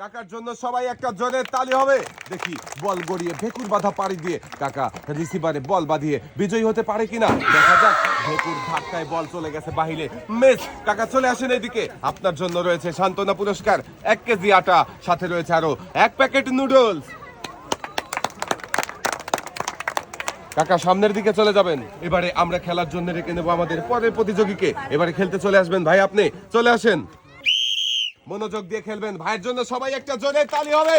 কাকার জন্য সবাই একটা জোরে তালি হবে। দেখি, বল গড়িয়ে ভেকুর বাধা পাড়ি দিয়ে কাকা রিসিভারে বল বাঁধিয়ে বিজয়ী হতে পারে কিনা? দেখা যাক, ভেকুর ধাক্কায় বল চলে গেছে বাহিরে। মেস, কাকা চলে আসেন এদিকে আপনার জন্য রয়েছে সান্ত্বনা পুরস্কার। এক কেজি আটা, সাথে রয়েছে আরও এক প্যাকেট নুডলস। কাকা, সামনের দিকে চলে যাবেন। এবারে আমরা খেলার জন্য রেখে নেব আমাদের পরের প্রতিযোগীকে। এবারে খেলতে চলে আসবেন ভাই, আপনি চলে আসেন। মনোযোগ দিয়ে খেলবেন। ভাইয়ের জন্য সবাই একটা জোরে তালি হবে।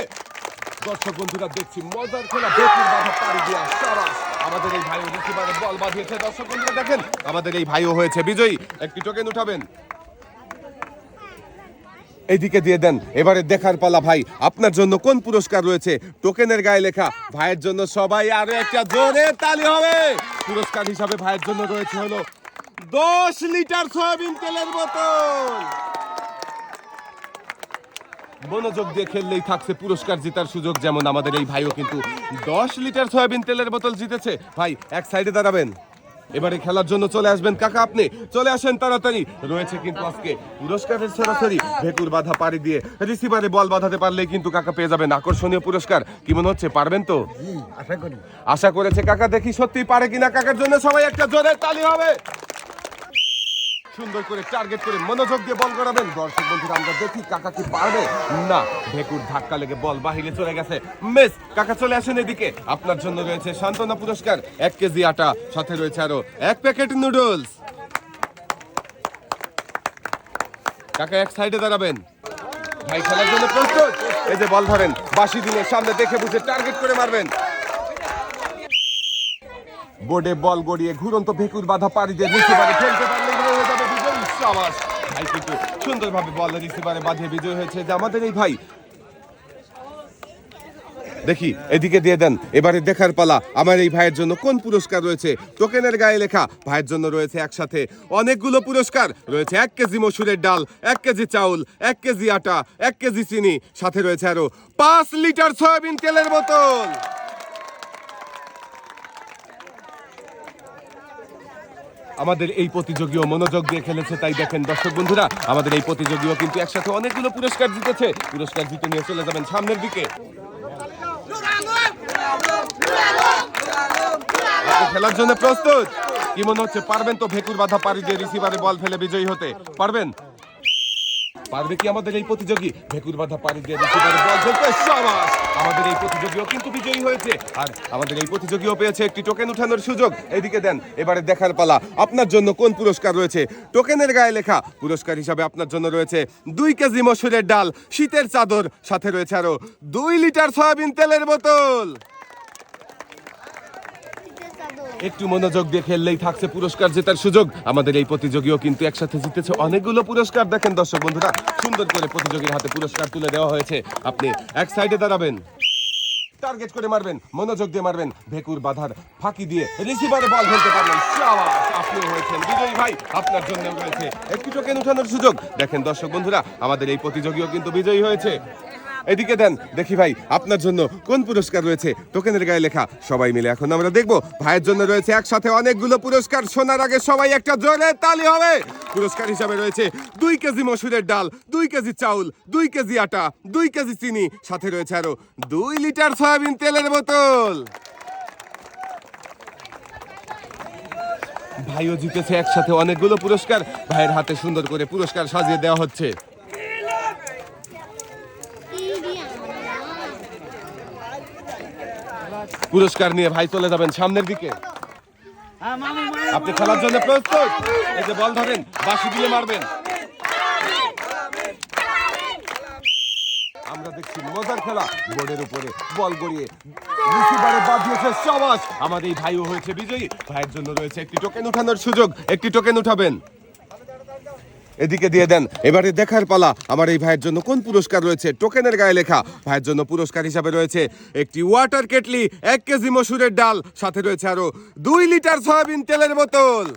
দর্শক বন্ধুরা, দেখছি মজার খেলা বেকুর বাধা পাড়ি দিয়া সাবাস। আমাদের এই ভাইও রিসিভারে বল বাঁধিয়েছে। দর্শক বন্ধুরা, দেখেন, আমাদের এই ভাইও হয়েছে। বিজয়ী, একটি টোকেন উঠাবেন। এইদিকে দিয়ে দেন। এবারে দেখার পালা, ভাই, আপনার জন্য কোন পুরস্কার রয়েছে? টোকেনের গায়ে লেখা, ভাইয়ের জন্য সবাই আরও একটা জোরে তালি হবে। পুরস্কার হিসাবে ভাইয়ের জন্য রয়েছে হলো দশ লিটার সয়াবিন তেলের বোতল। মনোযোগ দিয়ে খেললেই থাকছে পুরস্কার জেতার সুযোগ যেমন আমাদের এই ভাইও কিন্তু দশ লিটার সয়াবিন তেলের বোতল জিতেছে। ভাই এক সাইডে দাঁড়াবেন। এবারে খেলার জন্য চলে আসবেন। কাকা আপনি চলে আসেন তাড়াতাড়ি। রয়েছে কিন্তু আজকে পুরস্কারের সরাসরি ভেকুর বাধা পাড়ি দিয়ে। রিসিভারে বল বাঁধাতে পারলেই কিন্তু কাকা পেয়ে যাবেন। আকর্ষণীয় পুরস্কার। কি মনে হচ্ছে পারবেন তো? আশা করি। আশা করেছে কাকা দেখি সত্যি পারে কিনা। কাকার জন্য সবাই একটা জোরে তালি হবে। সুন্দর করে টার্গেট করে মনোযোগ দিয়ে বল করাবেন দর্শক বন্ধুরা, আমরা দেখি কাকা কি পারবে? না ভেকুর ধাক্কা লেগে বল বাহিরে চলে গেছে। মিস, কাকা চলে আসেন এদিকে। আপনার জন্য রয়েছে সান্ত্বনা পুরস্কার, এক কেজি আটা, সাথে রয়েছে আরও এক প্যাকেট নুডলস কাকা, এক সাইডে দাঁড়াবেন। ভাই, খেলার জন্য প্রস্তুত। এই যে বল ধরেন বাসি দিনের সামনে দেখে বুঝে টার্গেট করে মারবেন। বোর্ডে বল গড়িয়ে ঘুরন্ত ভেকুর বাধা পাড়ি দিয়ে রিসিভারে খেলতে পারলে হয়ে যাবে বিজয়ী ভাই, কিন্তু সুন্দরভাবে বল রিসিভারে বাঁধিয়ে বিজয় হয়েছে। যে আমাদের এই ভাই, দেখি, এদিকে দিয়ে দেন। এবারে দেখার পালা, আমার এই ভাইয়ের জন্য কোন পুরস্কার রয়েছে? টোকেনের গায়ে লেখা, ভাইয়ের জন্য রয়েছে একসাথে অনেকগুলো পুরস্কার। রয়েছে এক কেজি মসুরের ডাল, এক কেজি চাউল, এক কেজি আটা, এক কেজি চিনি। সাথে রয়েছে আরও পাঁচ লিটার সয়াবিন তেলের বোতল। আমাদের এই প্রতিযোগীও মনোযোগ দিয়ে খেলেছে, তাই দেখেন দর্শক বন্ধুরা, আমাদের এই প্রতিযোগীও কিন্তু একসাথে অনেকগুলো পুরস্কার জিতেছে। পুরস্কার জিতে নিয়ে চলে যাবেন সামনের দিকে। খেলার জন্য প্রস্তুত। কি মনে হচ্ছে, পারবেন তো? ভেকুর বাধা পারি যে রিসিভারে বল ফেলে বিজয়ী হতে। পারবেন? পারবে কি আমাদের এই প্রতিযোগী? ভেকুর বাধা পাড়ি দিয়ে ফেলতে সাবাস! আমাদের এই প্রতিযোগীও কিন্তু বিজয়ী হয়েছে। আর আমাদের এই প্রতিযোগীও পেয়েছে একটি টোকেন উঠানোর সুযোগ। এদিকে দেন, এবারে দেখার পালা। আপনার জন্য কোন পুরস্কার রয়েছে? টোকেনের গায়ে লেখা পুরস্কার হিসাবে আপনার জন্য রয়েছে দুই কেজি মসুরের ডাল। শীতের চাদর, সাথে রয়েছে আরও দুই লিটার সয়াবিন তেলের বোতল। একটু মনোযোগ দিয়ে খেললেই থাকছে পুরস্কার জেতার সুযোগ। আমাদের এই প্রতিযোগীও কিন্তু একসাথে জিতেছে অনেকগুলো পুরস্কার। দেখেন দর্শক বন্ধুরা, সুন্দর করে প্রতিযোগীর হাতে পুরস্কার তুলে দেওয়া হয়েছে। আপনি এক সাইডে দাঁড়াবেন। টার্গেট করে মারবেন, মনোযোগ দিয়ে মারবেন। ভেকুর বাধার ফাঁকি দিয়ে রিসিভারে বল ফেলতে পারবেন আপনি হয়েছেন। বিজয়ী ভাই, আপনার জন্য রয়েছে একটু টোকেন উঠানোর সুযোগ। দেখেন দর্শক বন্ধুরা, আমাদের এই প্রতিযোগীও কিন্তু বিজয়ী হয়েছে। এদিকে দেন, দেখি ভাই, আপনার জন্য কোন পুরস্কার রয়েছে? টোকেনের গায়ে লেখা, সবাই মিলে এখন আমরা দেখব। ভাইয়ের জন্য রয়েছে একসাথে অনেকগুলো পুরস্কার শোনার আগে সবাই একটা জোরে তালি হবে। পুরস্কার হিসাবে রয়েছে দুই কেজি মসুরের ডাল, দুই কেজি চাউল, দুই কেজি আটা, দুই কেজি চিনি, সাথে রয়েছে আরও দুই লিটার সয়াবিন তেলের বোতল। ভাইও জিতেছে একসাথে অনেকগুলো পুরস্কার, ভাইয়ের হাতে সুন্দর করে পুরস্কার সাজিয়ে দেওয়া হচ্ছে। পুরস্কার নিয়ে ভাই চলে যাবেন সামনের দিকে। আপনি খেলার জন্য প্রস্তুত? এই যে বল ধরেন বাসি দিয়ে মারবেন। আমরা দেখছি মজার খেলা। বোর্ডের উপরে বল গড়িয়ে রিসিভারে বাঁধিয়েছে সবাস। আমার এই ভাইও হয়েছে বিজয়ী। ভাইয়ের জন্য রয়েছে একটি টোকেন উঠানোর সুযোগ। একটি টোকেন উঠাবেন। এদিকে দিয়ে দেন। এবারে দেখার পালা, আমার এই ভাইয়ের জন্য কোন পুরস্কার রয়েছে? টোকেনের গায়ে লেখা, ভাইয়ের জন্য পুরস্কার হিসাবে রয়েছে একটি ওয়াটার কেটলি এক কেজি মসুরের ডাল, সাথে রয়েছে আরও দুই লিটার সয়াবিন তেলের বোতল।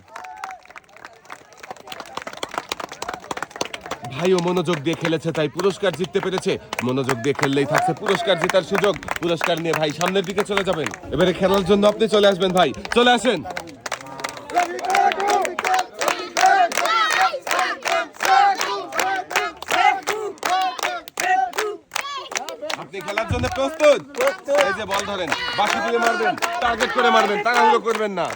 ভাইও মনোযোগ দিয়ে খেলেছে, তাই পুরস্কার জিততে পেরেছে। মনোযোগ দিয়ে খেললেই থাকছে পুরস্কার জেতার সুযোগ। পুরস্কার নিয়ে ভাই সামনের দিকে চলে যাবেন। এবারে খেলার জন্য আপনি চলে আসবেন, ভাই। চলে আসেন। খেলার জন্য প্রস্তুত? এই যে বল ধরেন, বাকি দিয়ে মারবেন টার্গেট করে মারবেন, তাড়াহুড়ো করবেন না।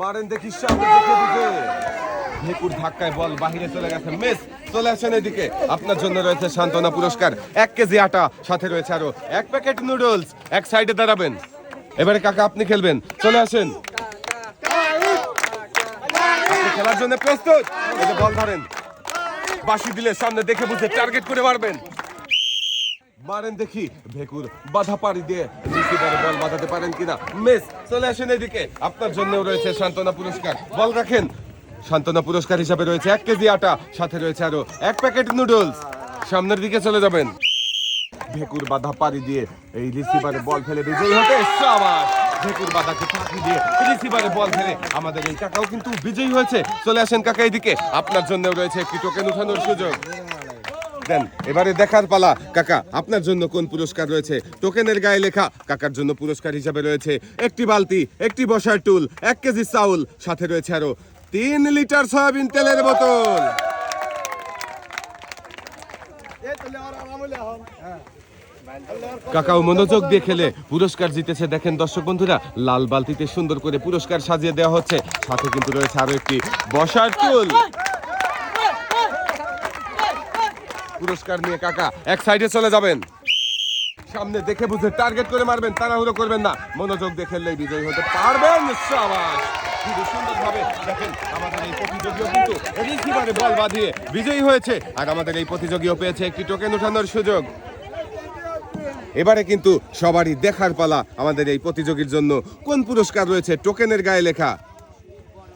মারেন দেখি সামনে দিকে ধাক্কায় বল বাহিরে চলে গেছে মিস চলে আসেন এদিকে। আপনার জন্য রয়েছে সান্ত্বনা পুরস্কার। এক কেজি আটা, সাথে রয়েছে আরও এক প্যাকেট নুডলস এক সাইডে দাঁড়াবেন। এবারে কাকা, আপনি খেলবেন। চলে আসেন। খেলার জন্য প্রস্তুত। বল ধরেন। বাসি দিলে সামনে দেখে বুঝে টার্গেট করে মারবেন। মারেন দেখি, ভেকুর বাধা পাড়ি দিয়ে বল বাঁধাতে পারেন কিনা। মিস, চলে আসেন এদিকে। আপনার জন্য রয়েছে সান্ত্বনা পুরস্কার। বল রাখেন। সান্ত্বনা পুরস্কার হিসাবে রয়েছে এক কেজি আটা, সাথে রয়েছে আরও এক প্যাকেট নুডলস সামনের দিকে চলে যাবেন। ভেকুর বাধা পাড়ি দিয়ে এই রিসিভারে বল ফেলে বিজয়ী হতে সাবাস। কিন্তু বিজয়ী হয়েছে। চলে আসেন কাকা আপনার রয়েছে টোকেন উঠানোর সুযোগ। দেন, এবারে দেখার পালা। কাকা, আপনার জন্য কোন পুরস্কার রয়েছে? টোকেনের গায়ে লেখা, কাকার জন্য পুরস্কার হিসাবে রয়েছে একটি বালতি, একটি বসার টুল, এক কেজি চাউল, সাথে রয়েছে আরও তিন লিটার সয়াবিন তেলের বোতল। কাকাও মনোযোগ দিয়ে খেলে। পুরস্কার জিতেছে, দেখেন দর্শক বন্ধুরা, লাল বালতিতে সুন্দর করে পুরস্কার সাজিয়ে দেওয়া হচ্ছে। সাথে কিন্তু রয়েছে আরও একটি বসার টুল পুরস্কার নিয়ে কাকা এক সাইডে চলে যাবেন। সামনে দেখে বুঝে টার্গেট করে মারবেন, তাড়াহুড়ো করবেন না। মনোযোগ দিয়ে খেললেই বিজয়ী হতে পারবেন সাবাস। দেখেন, আমাদের কিন্তু বল বাঁধিয়ে বিজয়ী হয়েছে। আর আমাদের এই প্রতিযোগীও পেয়েছে একটি টোকেন উঠানোর সুযোগ। এবারে কিন্তু সবারই দেখার পালা আমাদের এই প্রতিযোগীর জন্য। কোন পুরস্কার রয়েছে? টোকেনের গায়ে লেখা।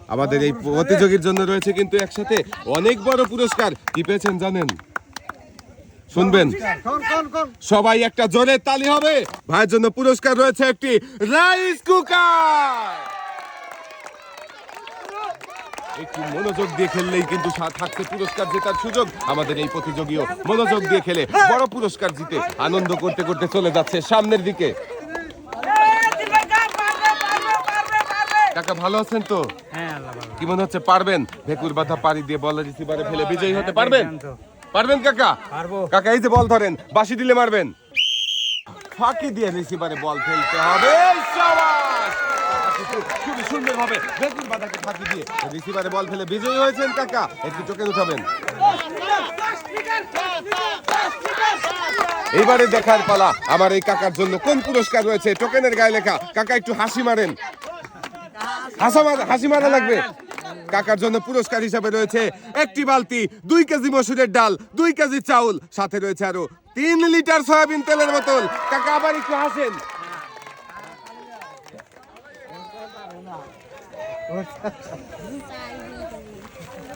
আমাদের এই প্রতিযোগীর জন্য রয়েছে কিন্তু একসাথে অনেক বড় পুরস্কার। কি পেয়েছেন জানেন? শুনবেন। সবাই একটা জোরে তালি হবে। ভাইয়ের জন্য পুরস্কার রয়েছে একটি রাইস কুকার। একটু মনোযোগ দিয়ে খেললেই কিন্তু থাকছে পুরস্কার জেতার সুযোগ। আমাদের এই প্রতিযোগীও মনোযোগ দিয়ে খেলে। বড় পুরস্কার জিতে আনন্দ করতে করতে চলে যাচ্ছে সামনের দিকে। কাকা ভালো আছেন তো? হ্যাঁ কি মনে হচ্ছে পারবেন? ভেকুর বাধা পাড়ি দিয়ে বল রিসিভারে ফেলে বিজয়ী হতে পারবেন? পারবেন কাকা। কাকা এই যে বল ধরেন বাসি দিলে মারবেন। ফাঁকি দিয়ে রিসিভারে বল ফেলতে হবে। শাবাশ! খুবই বাধাকে ফাঁকি দিয়ে রিসিভারে বল ফেলে হয়েছেন কাকা। একটু চোখে উঠাবেন। এইবারে দেখার পালা আমার এই কাকার জন্য। কোন পুরস্কার রয়েছে? টোকেনের গায়ে লেখা। কাকা, একটু হাসি মারেন। হাসা হাসি মারা লাগবে। কাকার জন্য পুরস্কার হিসাবে রয়েছে একটি বালতি, দুই কেজি মসুরের ডাল, দুই কেজি চাউল। সাথে রয়েছে আরও তিন লিটার সয়াবিন তেলের বোতল। কাকা, আবার একটু হাসেন।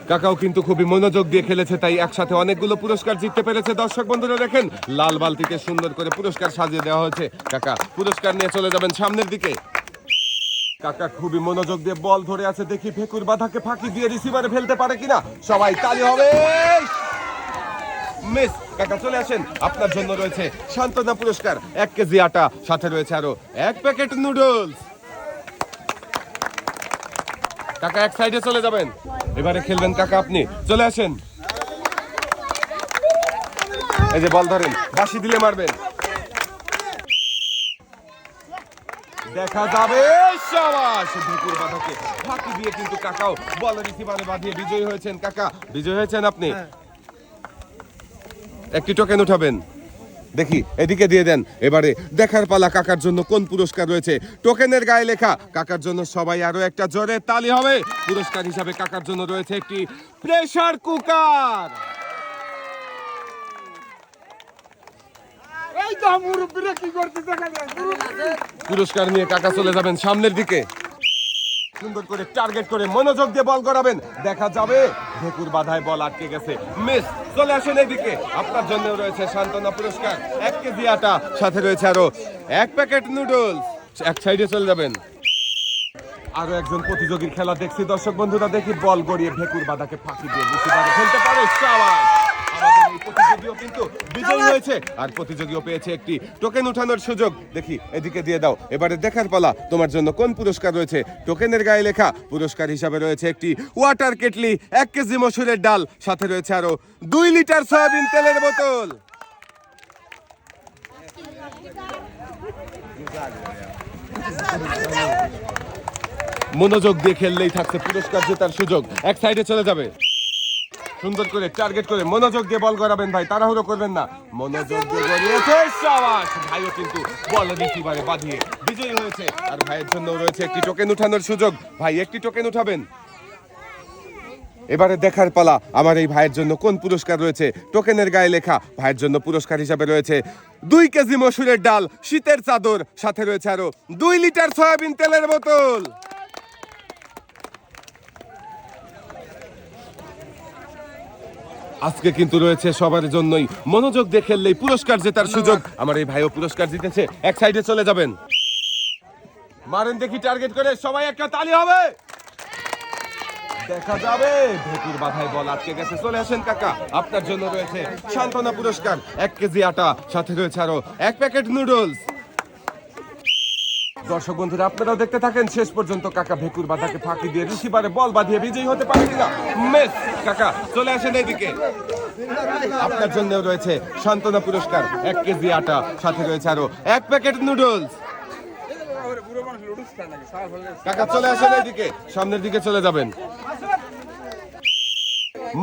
কাকাও কিন্তু খুবই মনোযোগ দিয়ে খেলেছে, তাই একসাথে অনেকগুলো পুরস্কার জিততে পেরেছে। দর্শক বন্ধুরা, দেখেন, লাল বালতিকে সুন্দর করে পুরস্কার সাজিয়ে দেওয়া হয়েছে। কাকা, পুরস্কার নিয়ে চলে যাবেন সামনের দিকে। কাকা খুবই মনোযোগ দিয়ে বল ধরে আছে, দেখি ফেকুর বাধাকে ফাঁকি দিয়ে রিসিভারে ফেলতে পারে কিনা। সবাই তালি হবে। মিস, কাকা চলে আসেন। আপনার জন্য রয়েছে সান্ত্বনা পুরস্কার। এক কেজি আটা, সাথে রয়েছে আরও এক প্যাকেট নুডলস। কাকা এক সাইডে চলে যাবেন। এবারে খেলবেন কাকা আপনি। চলে আসেন। এই যে বল ধরেন বাসি দিলে মারবেন। দেখা যাবে সাবাস ঢুকুর বাধাকে। ফাঁকি দিয়ে কিন্তু কাকাও বল রিসিভারে বাঁধিয়ে বিজয়ী হয়েছেন। কাকা বিজয়ী হয়েছেন আপনি? একটি টোকেন উঠাবেন। দেখি এদিকে দিয়ে দেন। এবারে দেখার পালা কাকার জন্য কোন পুরস্কার রয়েছে? টোকেনের গায়ে লেখা কাকার জন্য সবাই আরও একটা জোরে তালি হবে। পুরস্কার হিসাবে কাকার জন্য রয়েছে একটি প্রেসার কুকার। পুরস্কার নিয়ে কাকা চলে যাবেন সামনের দিকে। সুন্দর করে টার্গেট করে মনোযোগ দিয়ে বল করাবেন দেখা যাবে, ঢেকুর বাধায় বল আটকে গেছে। মিস, চলে আসেন এইদিকে আপনার জন্য রয়েছে সান্ত্বনা পুরস্কার। এক কেজি আটা, সাথে রয়েছে আরও এক প্যাকেট নুডলস এক সাইডে চলে যাবেন। আরও একজন প্রতিযোগীর খেলা দেখছি। দর্শক বন্ধুরা, দেখি বল গড়িয়ে ভেকুর বাধাকে ফাঁকি দিয়ে বেশি ফেলতে পারে। আমাদের এই আর পেয়েছে একটি টোকেন উঠানোর সুযোগ। দেখি, এদিকে দিয়ে দাও। এবারে দেখার তোমার জন্য কোন পুরস্কার রয়েছে? টোকেনের গায়ে লেখা পুরস্কার হিসাবে রয়েছে একটি ওয়াটার কেটলি এক কেজি মসুরের ডাল। সাথে রয়েছে আরও দুই লিটার সয়াবিন তেলের বোতল। মনোযোগ দিয়ে খেললেই থাকছে পুরস্কার জেতার সুযোগ। এক সাইডে চলে যাবে। সুন্দর করে টার্গেট করে মনোযোগ দিয়ে বল করাবেন ভাই, তাড়াহুড়ো করবেন না। মনোযোগ দিয়ে গড়িয়েছে সাবাস। ভাইও কিন্তু বল রিসিভারে বাঁধিয়ে বিজয়ী হয়েছে। আর ভাইয়ের জন্য রয়েছে একটি টোকেন উঠানোর সুযোগ। ভাই, একটি টোকেন উঠাবেন? এবারে দেখার পালা, আমার এই ভাইয়ের জন্য কোন পুরস্কার রয়েছে? টোকেনের গায়ে লেখা, ভাইয়ের জন্য পুরস্কার হিসাবে রয়েছে দুই কেজি মসুরের ডাল, শীতের চাদর, সাথে রয়েছে আরও দুই লিটার সয়াবিন তেলের বোতল। আজকে কিন্তু রয়েছে সবার জন্যই মনোযোগ দিয়ে খেললেই পুরস্কার জেতার সুযোগ। আমার এই ভাইও পুরস্কার জিতেছে। এক সাইডে চলে যাবেন। মারেন দেখি টার্গেট করে সবাই একটা তালি হবে। দেখা যাবে। ভেকুর বাধায় বল আটকে গেছে। চলে আসেন কাকা। আপনার জন্য রয়েছে সান্ত্বনা পুরস্কার। এক কেজি আটা সাথে রয়েছে আরও এক প্যাকেট নুডলস দর্শক বন্ধুরা আপনারাও দেখতে থাকেন শেষ পর্যন্ত কাকা ভেকুর বাধাকে ফাঁকি দিয়ে রিসিভারে বল বাঁধিয়ে বিজয়ী হতে পারে না। মেস কাকা চলে আসেন এদিকে আপনার জন্য রয়েছে সান্ত্বনা পুরস্কার এক কেজি আটা সাথে রয়েছে আরও এক প্যাকেট নুডলস। কাকা চলে আসেন এইদিকে সামনের দিকে চলে যাবেন।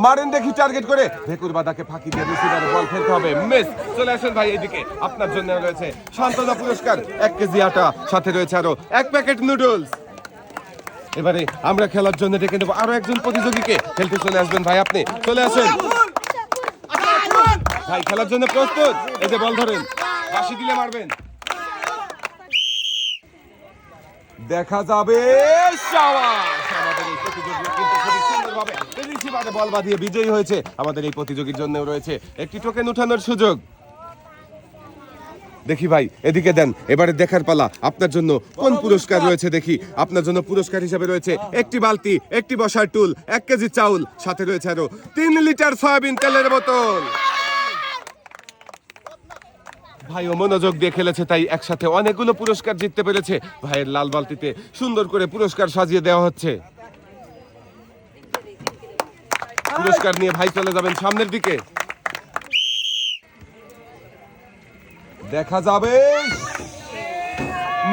মারেন দেখি টার্গেট করে। ভেকুর বাদাকে ফাঁকি দিয়ে রিসিভারে বল ফেলতে হবে। মিস, চলে আসেন ভাই এইদিকে। আপনার জন্য রয়েছে সান্ত্বনা পুরস্কার। এক কেজি আটা, সাথে রয়েছে আরও এক প্যাকেট নুডলস এবারে আমরা খেলার জন্য ডেকে নেব আরও একজন প্রতিযোগীকে। খেলতে চলে আসবেন ভাই আপনি। চলে আসেন। ভাই, খেলার জন্য প্রস্তুত। এই যে বল ধরেন। বাসি দিলে মারবেন। দেখা যাবে, সাবাস! আমাদের এই প্রতিযোগী কিন্তু বিজয়ী হয়েছে। আমাদের এই প্রতিযোগীর রয়েছে একটি টোকেন উঠানোর সুযোগ। দেখি ভাই, এদিকে দেন, এবারে দেখার পালা। আপনার জন্য কোন পুরস্কার রয়েছে দেখি। আপনার জন্য পুরস্কার রয়েছে একটি বালতি, একটি বসার টুল, এক কেজি চাউল, সাথে রয়েছে আরও তিন লিটার সয়াবিন তেলের বোতল। ভাই ও মনোযোগ দিয়ে খেলেছে, তাই একসাথে অনেকগুলো পুরস্কার জিততে পেরেছে। ভাইয়ের লাল বালতিতে সুন্দর করে পুরস্কার সাজিয়ে দেওয়া হচ্ছে। পুরস্কার নিয়ে ভাই চলে যাবেন সামনের দিকে। দেখা যাবে।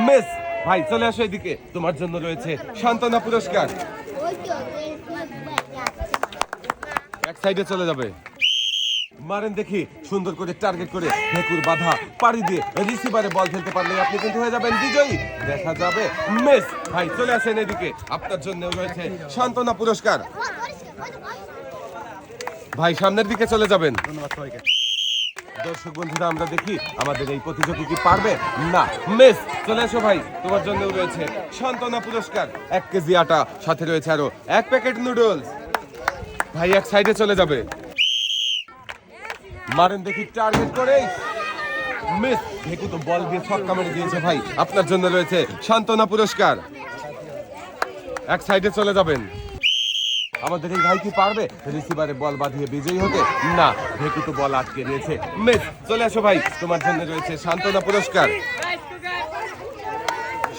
মিস, ভাই চলে আসো এদিকে। তোমার জন্য রয়েছে সান্ত্বনা পুরস্কার। এক সাইডে চলে যাবে। মারেন দেখি, সুন্দর করে টার্গেট করে ভেকুর বাধা পাড়ি দিয়ে রিসিভারে বল ফেলতে পারলে আপনি কিন্তু হয়ে যাবেন বিজয়ী। দেখা যাবে। মিস, ভাই চলে আসেন এদিকে। আপনার জন্য রয়েছে সান্ত্বনা পুরস্কার। ভাই সামনের দিকে চলে যাবেন। দর্শক বন্ধুরা আমরা দেখি আমাদের এই প্রতিযোগী কি পারবে? না মিস চলে এসো ভাই তোমার জন্য রয়েছে সান্ত্বনা পুরস্কার এক কেজি আটা সাথে রয়েছে আরও এক প্যাকেট নুডলস ভাই এক সাইডে চলে যাবে। মারেন দেখি টার্গেট করে। মিস ভেকু তো বল দিয়ে ছক্কা মেরে দিয়েছে ভাই আপনার জন্য রয়েছে সান্ত্বনা পুরস্কার। এক সাইডে চলে যাবেন। আমাদের এই ভাই কি পারবে? রিসিভারে বল বাঁধিয়ে বিজয়ী হতে? না, ভেকু তো বল আটকে নিয়েছে মেস, চলে আসো ভাই। তোমার জন্য রয়েছে সান্ত্বনা পুরস্কার।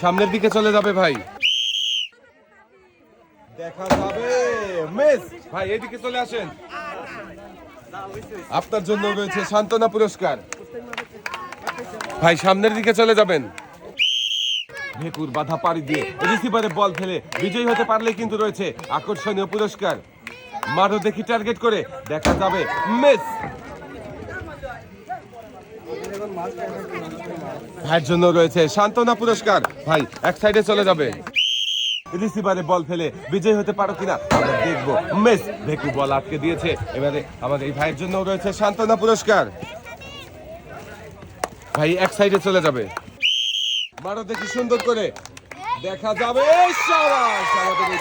সামনের দিকে চলে যাবে ভাই। দেখা যাবে। মিস, ভাই, এদিকে চলে আসেন। আপনার জন্য রয়েছে সান্ত্বনা পুরস্কার। ভাই, সামনের দিকে চলে যাবেন। ভেকুর বাধা পাড়ি দিয়ে রিসিভারে বল ফেলে বিজয়ী হতে পারলে কিন্তু রয়েছে আকর্ষণীয় পুরস্কার। মারো দেখি টার্গেট করে দেখা যাবে মিস। ভাইয়ের জন্য রয়েছে সান্ত্বনা পুরস্কার। ভাই, এক সাইডে চলে যাবে। রিসিভারে বল ফেলে বিজয় হতে পারো কিনা, আমরা দেখব। মিস ভেকু বল আটকে দিয়েছে। এবারে আমাদের এই ভাইয়ের জন্য রয়েছে সান্ত্বনা পুরস্কার। ভাই, এক সাইডে চলে যাবে। মারো দেখি সুন্দর করে। দেখা যাবে! আমাদের এই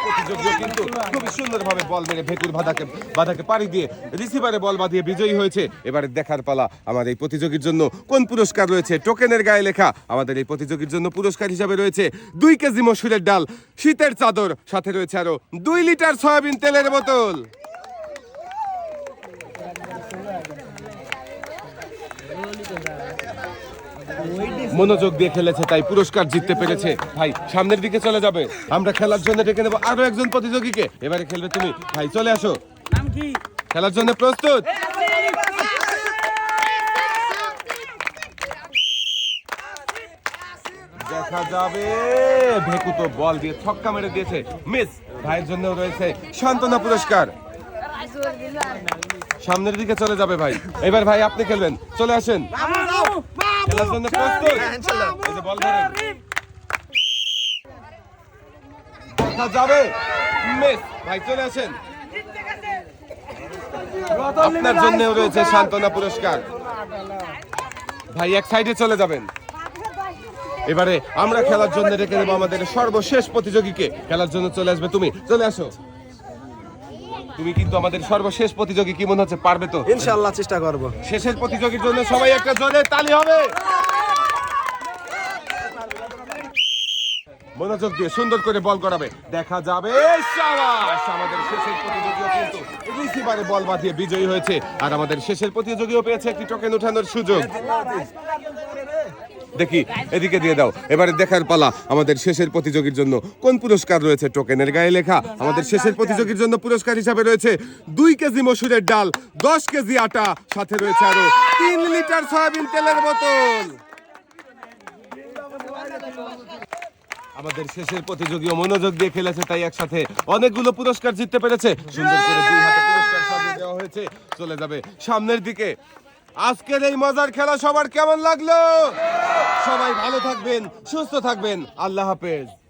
খুবই সুন্দরভাবে বল মেরে ভেকুর বাধাকে বাধাকে পাড়ি দিয়ে রিসিভারে বল বাঁধিয়ে বিজয়ী হয়েছে। এবারে দেখার পালা আমার এই প্রতিযোগীর জন্য কোন পুরস্কার রয়েছে? টোকেনের গায়ে লেখা আমাদের এই প্রতিযোগীর জন্য পুরস্কার হিসাবে রয়েছে দুই কেজি মসুরের ডাল, শীতের চাদর, সাথে রয়েছে আরও দুই লিটার সয়াবিন তেলের বোতল। মনোযোগ দিয়ে খেলেছে তাই পুরস্কার জিততে পেরেছে। ভাই সামনের দিকে চলে যাবে। আমরা খেলার জন্য ডেকে নেব আরও একজন প্রতিযোগীকে। এবারে খেলবে তুমি। ভাই চলে আসো। খেলার জন্য প্রস্তুত। দেখা যাবে। ভেকু তো বল দিয়ে ছক্কা মেরে দিয়েছে মিস। ভাইয়ের জন্য রয়েছে সান্ত্বনা পুরস্কার। সামনের দিকে চলে যাবে ভাই। এবার ভাই আপনি খেলবেন। চলে আসেন। জন্য প্রস্তুত। এই যে বল ধরেন। যাবে? মিস ভাই চলে আসেন। আপনার জন্য রয়েছে সান্ত্বনা পুরস্কার। ভাই এক সাইডে চলে যাবেন। এবারে আমরা খেলার জন্য রেখে দেবো আমাদের সর্বশেষ প্রতিযোগীকে। খেলার জন্য চলে আসবে তুমি। চলে আসো। তুমি কিন্তু আমাদের সর্বশেষ প্রতিযোগী কি মনে হচ্ছে? পারবে তো? ইনশাআল্লাহ চেষ্টা করব। শেষের প্রতিযোগীর জন্য সবাই একটা জোরে তালি হবে। মনোযোগ দিয়ে সুন্দর করে বল করাবে দেখা যাবে সাবাস! আমাদের শেষের প্রতিযোগীও কিন্তু রিসিভারে বল বাঁধিয়ে বিজয়ী হয়েছে। আর আমাদের শেষের প্রতিযোগীও পেয়েছে একটি টোকেন ওঠানোর সুযোগ। দেখি, এদিকে দিয়ে দাও। এবারে দেখার পালা আমাদের শেষের প্রতিযোগীর জন্য। কোন পুরস্কার রয়েছে? টোকেনের গায়ে লেখা। আমাদের শেষের প্রতিযোগীর জন্য পুরস্কার হিসাবে রয়েছে দুই কেজি মসুরের ডাল, দশ কেজি আটা। সাথে রয়েছে আরও তিন লিটার সয়াবিন তেলের বোতল। আমাদের শেষের প্রতিযোগীও মনোযোগ দিয়ে খেলেছে, তাই একসাথে অনেকগুলো পুরস্কার জিততে পেরেছে। সুন্দর করে দুই হাতে পুরস্কার সাজিয়ে দেওয়া হয়েছে। চলে যাবে সামনের দিকে। আজকের এই মজার খেলা সবার কেমন লাগল? সবাই ভালো থাকবেন সুস্থ থাকবেন। আল্লাহ হাফেজ।